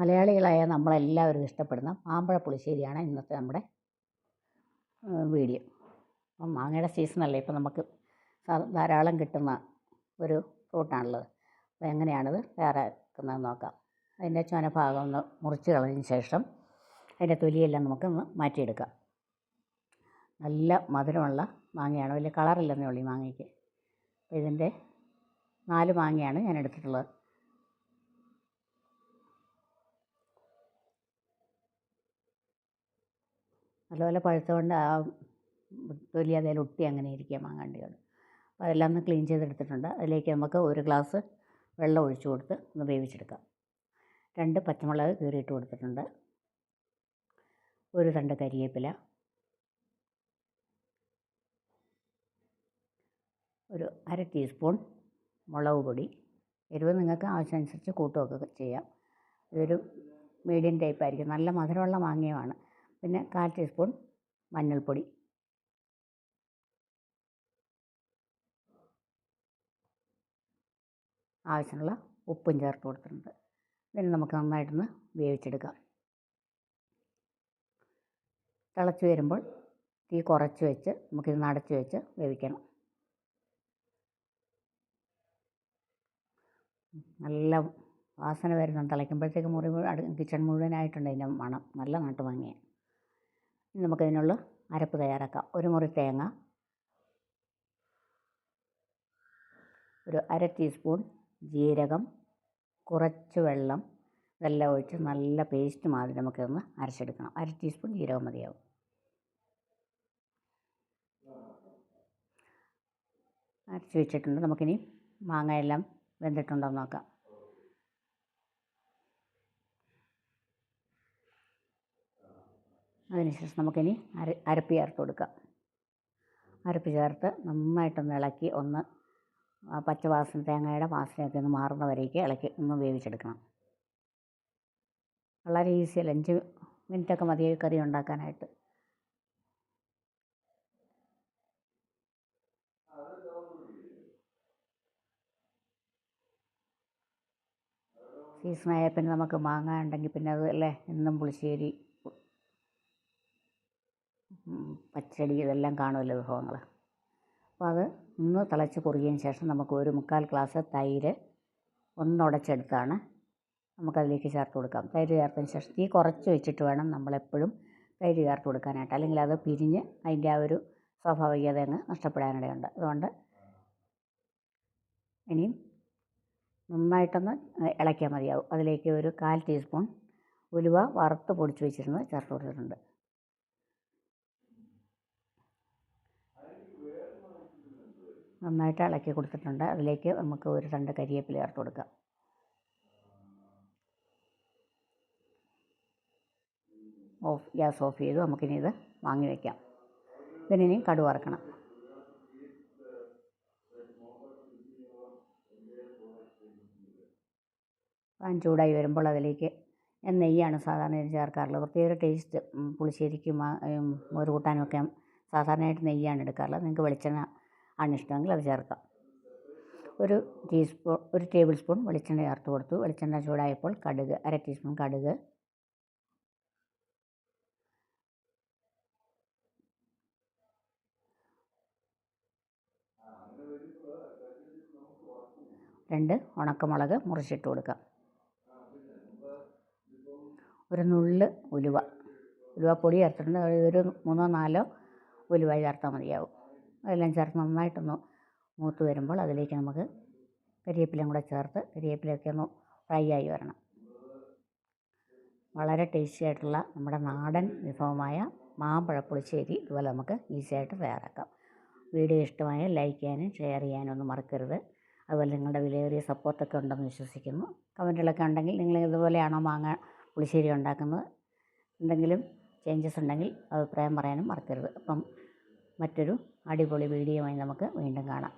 മലയാളികളായ നമ്മളെല്ലാവരും ഇഷ്ടപ്പെടുന്ന മാമ്പഴ പുളിശ്ശേരിയാണ് ഇന്നത്തെ നമ്മുടെ വീഡിയോ. അപ്പം മാങ്ങയുടെ സീസണല്ലേ ഇപ്പം നമുക്ക് ധാരാളം കിട്ടുന്ന ഒരു ഫ്രൂട്ടാണുള്ളത് അപ്പോൾ എങ്ങനെയാണിത്? തയ്യാറാക്കുന്നത് നോക്കാം. അതിന്റെ ചുന ഭാഗം ഒന്ന് മുറിച്ച് കളഞ്ഞതിന് ശേഷം അതിന്റെ തൊലിയെല്ലാം നമുക്കൊന്ന് മാറ്റിയെടുക്കാം. നല്ല മധുരമുള്ള മാങ്ങയാണ്. വലിയ കളറില്ലെന്നേ ഉള്ളൂ ഈ മാങ്ങയ്ക്ക്. ഇതിന്റെ നാല് മാങ്ങയാണ് ഞാൻ എടുത്തിട്ടുള്ളത്. നല്ലപോലെ പഴുത്തുകൊണ്ട് ആ തൊലി അതിൽ ഒട്ടി അങ്ങനെ ഇരിക്കുക മാങ്ങാണ്ടികൾ. അപ്പോൾ അതെല്ലാം ഒന്ന് ക്ലീൻ ചെയ്തെടുത്തിട്ടുണ്ട്. അതിലേക്ക് നമുക്ക് ഒരു ഗ്ലാസ് വെള്ളം ഒഴിച്ചു കൊടുത്ത് ഒന്ന് വേവിച്ചെടുക്കാം. രണ്ട് പച്ചമുളക് കീറിയിട്ട് കൊടുത്തിട്ടുണ്ട്. ഒരു തണ്ട് കരിയേപ്പില. ഒരു അര ടീസ്പൂൺ മുളക് പൊടി. എരിവ് നിങ്ങൾക്ക് ആവശ്യമനുസരിച്ച് കൂട്ടുകയൊക്കെ ചെയ്യാം. ഇതൊരു മീഡിയം ടൈപ്പായിരിക്കും. നല്ല മധുരമുള്ള മാങ്ങയുമാണ്. പിന്നെ കാൽ ടീസ്പൂൺ മഞ്ഞൾപ്പൊടി. ആവശ്യമുള്ള ഉപ്പും ചേർത്ത് കൊടുത്തിട്ടുണ്ട്. ഇതിന് നമുക്ക് നന്നായിട്ടൊന്ന് വേവിച്ചെടുക്കാം. തിളച്ച് വരുമ്പോൾ തീ കുറച്ച് വെച്ച് നമുക്കിത് അടച്ച് വെച്ച് വേവിക്കണം. നല്ല വാസന വരുന്ന തിളയ്ക്കുമ്പോഴത്തേക്ക് മുറി കിച്ചൺ മുഴുവനായിട്ടുണ്ട് അതിന്റെ മണം നല്ല നാട്ടുമാങ്ങയാണ് ഇനി നമുക്കതിനുള്ള അരപ്പ് തയ്യാറാക്കാം. ഒരു മുറി തേങ്ങ. ഒരു അര ടീസ്പൂൺ ജീരകം. കുറച്ച് വെള്ളം. ഇതെല്ലാം ഒഴിച്ച് നല്ല പേസ്റ്റ് മാതിരി നമുക്കൊന്ന് അരച്ചെടുക്കണം. അര ടീസ്പൂൺ ജീരകം മതിയാവും. അരച്ച് വെച്ചിട്ടുണ്ട്. നമുക്കിനി മാങ്ങയെല്ലാം വെന്തിട്ടുണ്ടോ നോക്കാം. അതിനുശേഷം നമുക്കിനി അര അരപ്പ് ചേർത്ത് കൊടുക്കാം. അരപ്പ് ചേർത്ത് നന്നായിട്ടൊന്ന് ഇളക്കി ഒന്ന് ആ പച്ചവാസന തേങ്ങയുടെ വാസനയൊക്കെ ഒന്ന് മാറുന്നവരേക്ക് ഇളക്കി ഒന്ന് വേവിച്ചെടുക്കണം. വളരെ ഈസിയല്ല അഞ്ച് മിനിറ്റൊക്കെ മതി കറി ഉണ്ടാക്കാനായിട്ട്. സീസണായാൽ പിന്നെ നമുക്ക് മാങ്ങ ഉണ്ടെങ്കിൽ പിന്നെ അത് അല്ലേ? എന്നും പുളിശ്ശേരി. പച്ചടി ഇതെല്ലാം കാണുമല്ലോ വിഭവങ്ങൾ. അപ്പോൾ അത് ഒന്ന് തിളച്ച് കുറുകിയതിന് ശേഷം നമുക്ക് ഒരു മുക്കാൽ ഗ്ലാസ് തൈര് ഒന്നുടച്ചെടുത്താണ് നമുക്കതിലേക്ക് ചേർത്ത് കൊടുക്കാം. തൈര് ചേർത്തതിന് ശേഷം തീ കുറച്ച് വെച്ചിട്ട് വേണം നമ്മളെപ്പോഴും തൈര് ചേർത്ത് കൊടുക്കാനായിട്ട്. അല്ലെങ്കിൽ അത് പിരിഞ്ഞ് അതിന്റെ ആ ഒരു സ്വാഭാവികത അങ്ങ് നഷ്ടപ്പെടാനിടയുണ്ട്. അതുകൊണ്ട് ഇനിയും നന്നായിട്ടൊന്ന് ഇളക്കിയാൽ മതിയാവും. അതിലേക്ക് ഒരു കാൽ ടീസ്പൂൺ ഉലുവ വറുത്ത് പൊടിച്ച് വെച്ചിരുന്നത് ചേർത്ത് കൊടുത്തിട്ടുണ്ട്. നന്നായിട്ട് ഇളക്കി കൊടുത്തിട്ടുണ്ട്. അതിലേക്ക് നമുക്ക് ഒരു തണ്ട് കരിയേപ്പില ചേർത്ത് കൊടുക്കാം. ഓഫ് ഗ്യാസ് ഓഫ് ചെയ്തു. നമുക്കിനി ഇത് വാങ്ങി വയ്ക്കാം ഇതിനി കടു വറക്കണം. പാൻ ചൂടായി വരുമ്പോൾ അതിലേക്ക് നെയ്യാണ് സാധാരണ ചേർക്കാറുള്ളത്. പ്രത്യേക ടേസ്റ്റ് പുളിശ്ശേരിക്കും മോര് കൂട്ടാനും ഒക്കെ സാധാരണയായിട്ട് നെയ്യാണ് എടുക്കാറുള്ളത്. നിങ്ങൾക്ക് വെളിച്ചെണ്ണ ആണ് അത് ചേർക്കാം. ഒരു ടീസ്പൂൺ ഒരു ടേബിൾ സ്പൂൺ വെളിച്ചെണ്ണ ചേർത്ത് കൊടുത്തു. വെളിച്ചെണ്ണ ചൂടായപ്പോൾ കടുക് അര ടീസ്പൂൺ കടുക്. രണ്ട് ഉണക്കമുളക് മുറിച്ചിട്ട് കൊടുക്കാം. ഒരു നുള്ള് ഉലുവ. ഉലുവപ്പൊടി ചേർത്തിട്ടുണ്ട്. ഒരു മൂന്നോ നാലോ ഉലുവ ചേർത്താൽ മതിയാവും. അതെല്ലാം ചേർത്ത് നന്നായിട്ടൊന്ന് മൂത്ത് വരുമ്പോൾ അതിലേക്ക് നമുക്ക് കരിവേപ്പിലയും കൂടെ ചേർത്ത് കരിവേപ്പിലയൊക്കെ ഒന്ന് ഫ്രൈ ആയി വരണം. വളരെ ടേസ്റ്റി ആയിട്ടുള്ള നമ്മുടെ നാടൻ വിഭവമായ മാമ്പഴ പുളിശ്ശേരി ഇതുപോലെ നമുക്ക് ഈസിയായിട്ട് തയ്യാറാക്കാം. വീഡിയോ ഇഷ്ടമായ ലൈക്ക് ചെയ്യാനും ഷെയർ ചെയ്യാനും ഒന്നും മറക്കരുത്. അതുപോലെ നിങ്ങളുടെ വിലയേറിയ സപ്പോർട്ടൊക്കെ ഉണ്ടെന്ന് വിശ്വസിക്കുന്നു. കമന്റുകളൊക്കെ ഉണ്ടെങ്കിൽ നിങ്ങൾ ഇതുപോലെയാണോ മാങ്ങ പുളിശ്ശേരി ഉണ്ടാക്കുന്നത്? എന്തെങ്കിലും ചേഞ്ചസ് ഉണ്ടെങ്കിൽ അഭിപ്രായം പറയാനും മറക്കരുത്. അപ്പം മറ്റൊരു അടിപൊളി വീഡിയോയുമായി നമുക്ക് വീണ്ടും കാണാം.